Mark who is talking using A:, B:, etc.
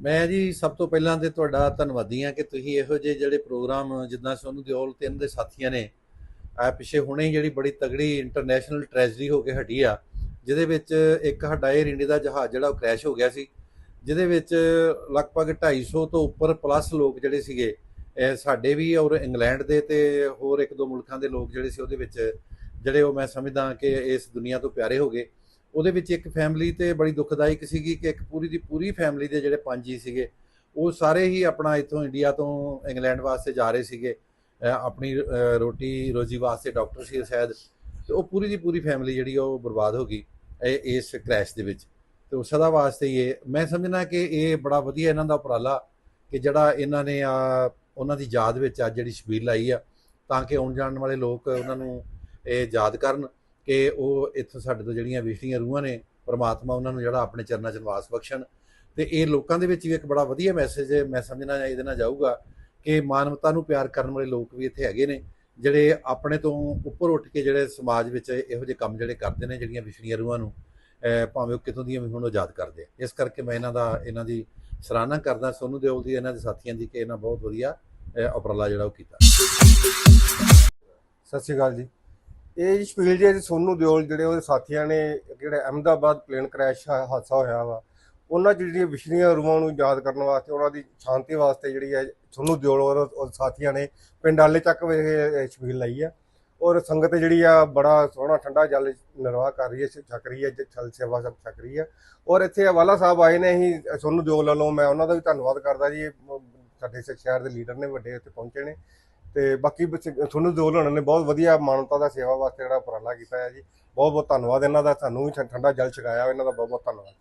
A: ਮੈਂ ਜੀ ਸਭ ਤੋਂ ਪਹਿਲਾਂ ਤੇ ਤੁਹਾਡਾ ਧੰਨਵਾਦੀ ਹਾਂ ਕਿ ਤੁਸੀਂ ਇਹੋ ਜਿਹੇ ਜਿਹੜੇ ਪ੍ਰੋਗਰਾਮ, ਜਿੱਦਾਂ ਸੋਨੂੰ ਦਿਓਲ ਤੇ ਇਹਨਾਂ ਦੇ ਸਾਥੀਆਂ ਨੇ ਆ ਪਿੱਛੇ ਹੁਣੇ ਜਿਹੜੀ ਬੜੀ ਤਗੜੀ ਇੰਟਰਨੈਸ਼ਨਲ ਟ੍ਰੈਜਡੀ ਹੋ ਕੇ ਹਟੀ ਆ, ਜਿਹਦੇ ਵਿੱਚ ਇੱਕ ਸਾਡਾ 에ਅਰ ਇੰਡੀਆ ਦਾ ਜਹਾਜ਼ ਜਿਹੜਾ ਉਹ ਕ੍ਰੈਸ਼ ਹੋ ਗਿਆ ਸੀ, ਜਿਹਦੇ ਵਿੱਚ ਲਗਭਗ 250 ਤੋਂ ਉੱਪਰ ਪਲੱਸ ਲੋਕ ਜਿਹੜੇ ਸੀਗੇ ਸਾਡੇ ਵੀ ਔਰ ਇੰਗਲੈਂਡ ਦੇ ਤੇ ਹੋਰ ਇੱਕ ਦੋ ਮੁਲਕਾਂ ਦੇ ਲੋਕ ਜਿਹੜੇ ਸੀ ਉਹਦੇ ਵਿੱਚ, ਜਿਹੜੇ ਉਹ ਮੈਂ ਸਮਝਦਾ ਕਿ ਇਸ ਦੁਨੀਆ ਤੋਂ ਪਿਆਰੇ ਹੋ ਗਏ। ਉਹਦੇ ਵਿੱਚ ਇੱਕ ਫੈਮਿਲੀ ਤੇ ਬੜੀ ਦੁਖਦਾਇਕ ਸੀਗੀ ਕਿ ਇੱਕ ਪੂਰੀ ਦੀ ਪੂਰੀ ਫੈਮਿਲੀ ਦੇ ਜਿਹੜੇ ਪੰਜ ਜੀ ਸੀਗੇ, ਉਹ ਸਾਰੇ ਹੀ ਆਪਣਾ ਇੱਥੋਂ ਇੰਡੀਆ ਤੋਂ ਇੰਗਲੈਂਡ ਵਾਸਤੇ ਜਾ ਰਹੇ ਸੀਗੇ। ਆਪਣੀ ਰੋਟੀ ਰੋਜੀ ਵਾਸਤੇ ਡਾਕਟਰ ਸੀ ਸ਼ਾਇਦ। ਤੇ ਉਹ ਪੂਰੀ ਦੀ ਪੂਰੀ ਫੈਮਿਲੀ ਜਿਹੜੀ ਆ ਉਹ ਬਰਬਾਦ ਹੋ ਗਈ ਇਹ, ਇਸ ਕ੍ਰੈਸ਼ ਦੇ ਵਿੱਚ। ਤੇ ਉਹ ਸਦਾ ਵਾਸਤੇ ਹੀ ਇਹ, ਮੈਂ ਸਮਝਣਾ ਕਿ ਇਹ ਬੜਾ ਵਧੀਆ ਇਹਨਾਂ ਦਾ ਉਪਰਾਲਾ ਕਿ ਜਿਹੜਾ ਇਹਨਾਂ ਨੇ ਆ, ਉਹਨਾਂ ਦੀ ਯਾਦ ਵਿੱਚ ਅੱਜ ਜਿਹੜੀ ਛਬੀਲ ਲਾਈ ਆ, ਤਾਂ ਕਿ ਆਉਣ ਜਾਣ ਵਾਲੇ ਲੋਕ ਉਹਨਾਂ ਨੂੰ ਇਹ ਯਾਦ ਕਰਨ। ਕਿ ਉਹ ਇੱਥੋਂ ਸਾਡੇ ਤੋਂ ਜਿਹੜੀਆਂ ਵਿਛੜੀਆਂ ਰੂਹਾਂ ਨੇ, ਪਰਮਾਤਮਾ ਉਹਨਾਂ ਨੂੰ ਜਿਹੜਾ ਆਪਣੇ ਚਰਨਾਂ 'ਚ ਨਿਵਾਸ ਬਖਸ਼ਣ। ਤੇ ਇਹ ਲੋਕਾਂ ਦੇ ਵਿੱਚ ਵੀ ਇੱਕ ਬੜਾ ਵਧੀਆ ਮੈਸੇਜ ਮੈਂ ਸਮਝਣਾ ਇਹਦੇ ਨਾਲ ਜਾਊਗਾ ਕਿ ਮਾਨਵਤਾ ਨੂੰ ਪਿਆਰ ਕਰਨ ਵਾਲੇ ਲੋਕ ਵੀ ਇੱਥੇ ਹੈਗੇ ਨੇ, ਜਿਹੜੇ ਆਪਣੇ ਤੋਂ ਉੱਪਰ ਉੱਠ ਕੇ ਜਿਹੜੇ ਸਮਾਜ ਵਿੱਚ ਇਹੋ ਜਿਹੇ ਕੰਮ ਜਿਹੜੇ ਕਰਦੇ ਨੇ, ਜਿਹੜੀਆਂ ਵਿਛੜੀਆਂ ਰੂਹਾਂ ਨੂੰ ਭਾਵੇਂ ਉਹ ਕਿਤੋਂ ਦੀਆਂ ਵੀ ਹੁਣ ਆਜ਼ਾਦ ਕਰਦੇ ਆ। ਇਸ ਕਰਕੇ ਮੈਂ ਇਹਨਾਂ ਦਾ, ਇਹਨਾਂ ਦੀ ਸਰਾਹਨਾ ਕਰਦਾ, ਸੋਨੂ ਦਿਓਲ ਦੀ, ਇਹਨਾਂ ਦੇ ਸਾਥੀਆਂ ਦੀ, ਕਿ ਇਹਨਾਂ ਬਹੁਤ ਵਧੀਆ ਉਪਰਾਲਾ ਜਿਹੜਾ ਉਹ ਕੀਤਾ।
B: ਸਤਿ ਸ਼੍ਰੀ ਅਕਾਲ ਜੀ। ਇਹ ਸ਼ਪੀਲ ਜੀ ਅੱਜ ਸੋਨੂ ਦਿਓਲ ਜਿਹੜੇ ਉਹਦੇ ਸਾਥੀਆਂ ਨੇ, ਜਿਹੜਾ ਅਹਿਮਦਾਬਾਦ ਪਲੇਨ ਕ੍ਰੈਸ਼ ਹਾਦਸਾ ਹੋਇਆ ਵਾ, ਉਹਨਾਂ 'ਚ ਜਿਹੜੀਆਂ ਵਿਛੜੀਆਂ ਰੂਹਾਂ ਨੂੰ ਯਾਦ ਕਰਨ ਵਾਸਤੇ, ਉਹਨਾਂ ਦੀ ਸ਼ਾਂਤੀ ਵਾਸਤੇ ਜਿਹੜੀ ਹੈ, ਸੋਨੂ ਦਿਓਲ ਔਰ ਉਹਦੇ ਸਾਥੀਆਂ ਨੇ ਪਿੰਡ ਆਲੇ ਚੱਕ ਵਿਖੇ ਸ਼ਪੀਲ ਲਾਈ ਆ। ਔਰ ਸੰਗਤ ਜਿਹੜੀ ਆ, ਬੜਾ ਸੋਹਣਾ ਠੰਡਾ ਜਲ ਨਿਰਵਾਹ ਕਰ ਰਹੀ ਹੈ ਛਕ ਰਹੀ ਹੈ ਛਲ ਸੇਵਾ ਸਭ ਛਕ ਰਹੀ ਹੈ ਔਰ ਇੱਥੇ ਵਾਲਾ ਸਾਹਿਬ ਆਏ ਨੇ, ਅਸੀਂ ਸੋਨੂ ਦਿਓਲ ਵੱਲੋਂ, ਮੈਂ ਉਹਨਾਂ ਦਾ ਵੀ ਧੰਨਵਾਦ ਕਰਦਾ ਜੀ ਇਹ ਸਾਡੇ ਸ਼ਹਿਰ ਦੇ ਲੀਡਰ ਨੇ, ਵੱਡੇ ਇੱਥੇ ਪਹੁੰਚੇ ਨੇ। ਤੇ ਬਾਕੀ ਤੁਹਾਨੂੰ ਦੋ ਹੋਣਾ ਨੇ, ਬਹੁਤ ਵਧੀਆ ਮਾਨਵਤਾ ਦਾ ਸੇਵਾ ਵਾਸਤੇ ਜਿਹੜਾ ਉਪਰਾਲਾ ਕੀਤਾ ਹੈ ਜੀ। ਬਹੁਤ ਬਹੁਤ ਧੰਨਵਾਦ ਇਹਨਾਂ ਦਾ ਸਾਨੂੰ ਵੀ ਠੰਡਾ ਜਲ ਛਕਾਇਆ, ਇਹਨਾਂ ਦਾ ਬਹੁਤ ਬਹੁਤ ਧੰਨਵਾਦ।